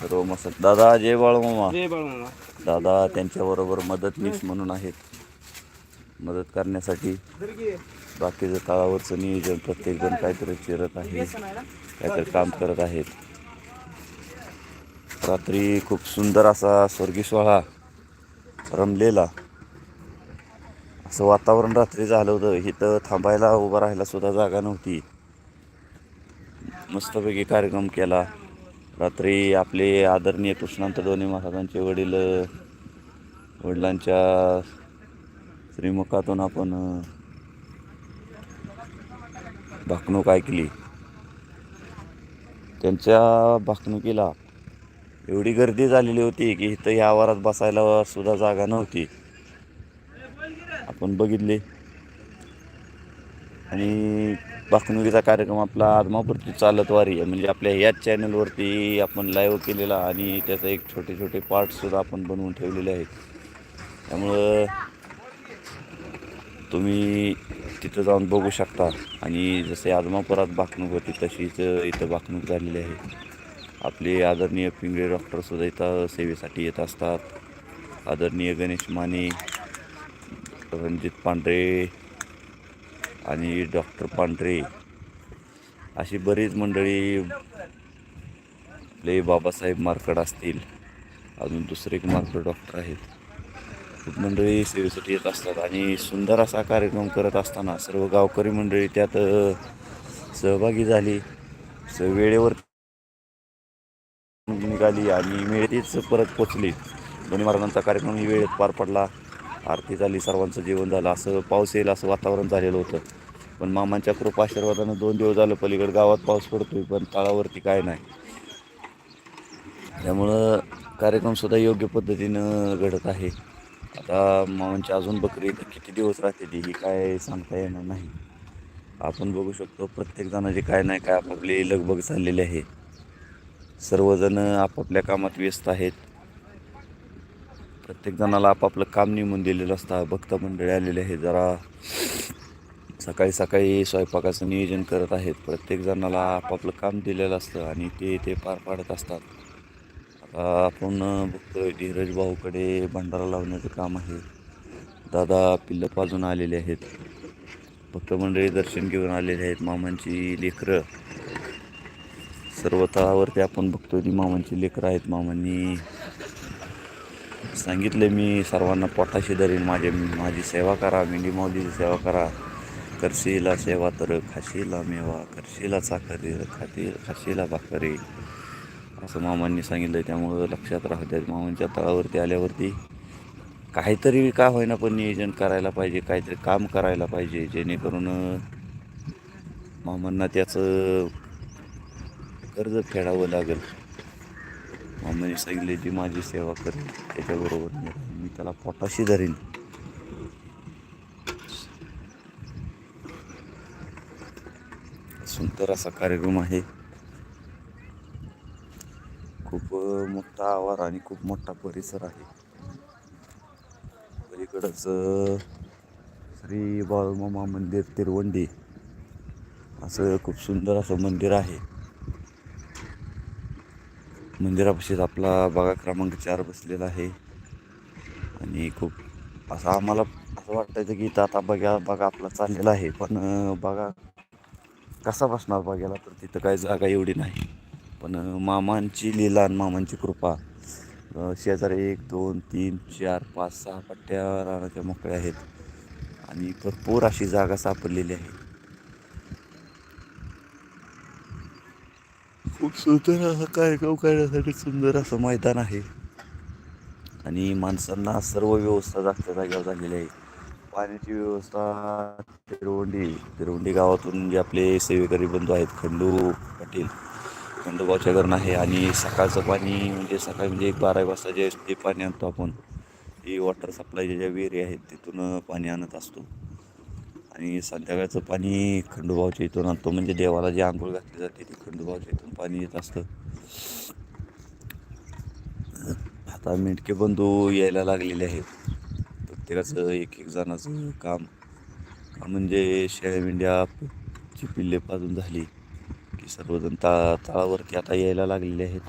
सर्व मसाल दादा जय बाळमामा जय बाळमामा दादा त्यांच्याबरोबर मदतनीस म्हणून आहेत। मदत करण्यासाठी बाकीचं तळावरचं नियोजन प्रत्येकजण काहीतरी चिरत आहे काहीतरी काम करत आहेत। रात्री खूप सुंदर असा स्वर्गीय सोहळा रमलेला। असं वातावरण रात्री झालं होतं इथं थांबायला उभं राहायला सुद्धा जागा नव्हती। मस्तपैकी कार्यक्रम केला। रात्री आपले आदरणीय कृष्णांत दोन्ही महाराजांचे वडील वडिलांच्या श्रीमुखातून आपण भाकणूक ऐकली. त्यांच्या भाकणुकीला एवढी गर्दी झालेली होती की इथं या आवारात बसायला सुद्धा जागा नव्हती. आपण बघितले. आणि भाकणुकीचा कार्यक्रम आपला आदमापुरती चालत वारी आहे. म्हणजे आपल्या ह्याच चॅनलवरती आपण लाईव्ह केलेला आणि त्याचा एक छोटे छोटे पार्टसुद्धा आपण बनवून ठेवलेले आहेत. त्यामुळं तुम्ही तिथं जाऊन बघू शकता. आणि जसे आदमापुरात भाकणूक होती तशीच इथं भाकणूक झालेली आहे. आपले आदरणीय पिंगळे डॉक्टरसुद्धा इथं सेवेसाठी येत असतात. आदरणीय गणेश माने रणजित पांढरे आणि डॉक्टर पांढरे अशी बरीच मंडळी आपले बाबासाहेब मार्कड असतील. अजून दुसरे एक मार्कड डॉक्टर आहेत. खूप मंडळी सेवेसाठी येत असतात आणि सुंदर असा कार्यक्रम करत असताना सर्व गावकरी मंडळी त्यात सहभागी झाली. स वेळेवर निघाली आणि वेळेतच परत पोचली दोन्ही महाराजांचा कार्यक्रम ही वेळेत पार पडला. आरती झाली सर्वांचं जेवण झालं असं पाऊस येईल असं वातावरण झालेलं होतं. पण मामांच्या कृपा आशीर्वादानं दोन दिवस झालं पलीकडे गावात पाऊस पडतोय पण तळावरती काय नाही. त्यामुळं कार्यक्रमसुद्धा योग्य पद्धतीनं घडत आहे. आता मामांची अजून बकरी किती दिवस राहते ती ही काय सांगता येणार नाही. आपण बघू शकतो प्रत्येकजणाचे काय नाही काय आपापली लगबग चाललेली आहे. सर्वजण आपापल्या कामात व्यस्त आहेत. प्रत्येक जणाला आपापलं काम नेमून दिलेलं असतं. भक्त मंडळी आलेले आहे जरा. सकाळी सकाळी स्वयंपाकाचं नियोजन करत आहेत. प्रत्येक जणाला आपापलं काम दिलेलं असतं आणि ते ते पार पाडत असतात. आता आपण बघतोय धीरज भाऊकडे भंडारा लावण्याचं काम आहे. दादा पिल्लं पाजून आलेले आहेत. भक्त मंडळी दर्शन घेऊन आलेले आहेत मामांची लेकरं. सर्व तळावरती आपण बघतोय ती मामांची लेकरं आहेत मामांनी. सांगितले मी सर्वांना पोटाशी धरीन माझे माझी सेवा करा मेंढी माऊलीची सेवा करा. करशीला सेवा तर खाशीला मेवा करशीला चाकरी खातील खाशीला भाकरी. असं मामांनी सांगितलं त्यामुळं लक्षात राहू द्या मामांच्या तळावरती आल्यावरती. काहीतरी का होईना पण नियोजन करायला पाहिजे काहीतरी काम करायला पाहिजे जेणेकरून मामांना त्याचं कर्ज फेडावं लागेल. मामाने सांगितले जी माझी सेवा करेल त्याच्याबरोबर मी त्याला पोटाशी धरेन. सुंदर असा कार्यक्रम आहे. खूप मोठा आवार आणि खूप मोठा परिसर आहे. पलीकडंच श्री बाळूमामा मंदिर तिरवंडी. असं खूप सुंदर असं मंदिर आहे. मंदिरापाशीच आपला बागा क्रमांक चार बसलेला आहे. आणि खूप असं आम्हाला असं वाटायचं की इथं आता बघा बघा आपला चाललेला आहे. पण बागा बघा कसा बसणार बघायला तर तिथं काही जागा एवढी नाही. पण मामांची लीला आणि मामांची कृपा शेजारी एक दोन तीन चार पाच सहा पट्ट्या रानाच्या मोकळ्या आहेत. आणि भरपूर अशी जागा सापडलेली आहे खूप सुंदर असा कार्यक्रम करण्यासाठी सुंदर असं मैदान आहे. आणि माणसांना सर्व व्यवस्था जागच्या जागेवर झालेली आहे पाण्याची व्यवस्था तिरवंडी तिरवंडी गावातून जे आपले सेवेकरी बंधू आहेत खंडू पाटील खंडूबावच्या घरनं आहे. आणि सकाळचं पाणी म्हणजे सकाळी म्हणजे एक बारा वाजता जे ते पाणी आणतो आपण ही वॉटर सप्लायच्या ज्या विहिरी आहेत तिथून पाणी आणत असतो. आणि संध्याकाळचं पाणी खंडोबावच्या इथून आणतो. म्हणजे देवाला जी आंघोळ घातली जाते ती खंडोबावच्या इथून पाणी येत असतं. आता मिटके बंधू यायला लागलेले आहेत. प्रत्येकाचं एक एक जणाचं काम म्हणजे शेळ्या मेंढ्या ची पिल्ले पाजून झाली की सर्वजण ता तळावरती आता यायला लागलेले आहेत.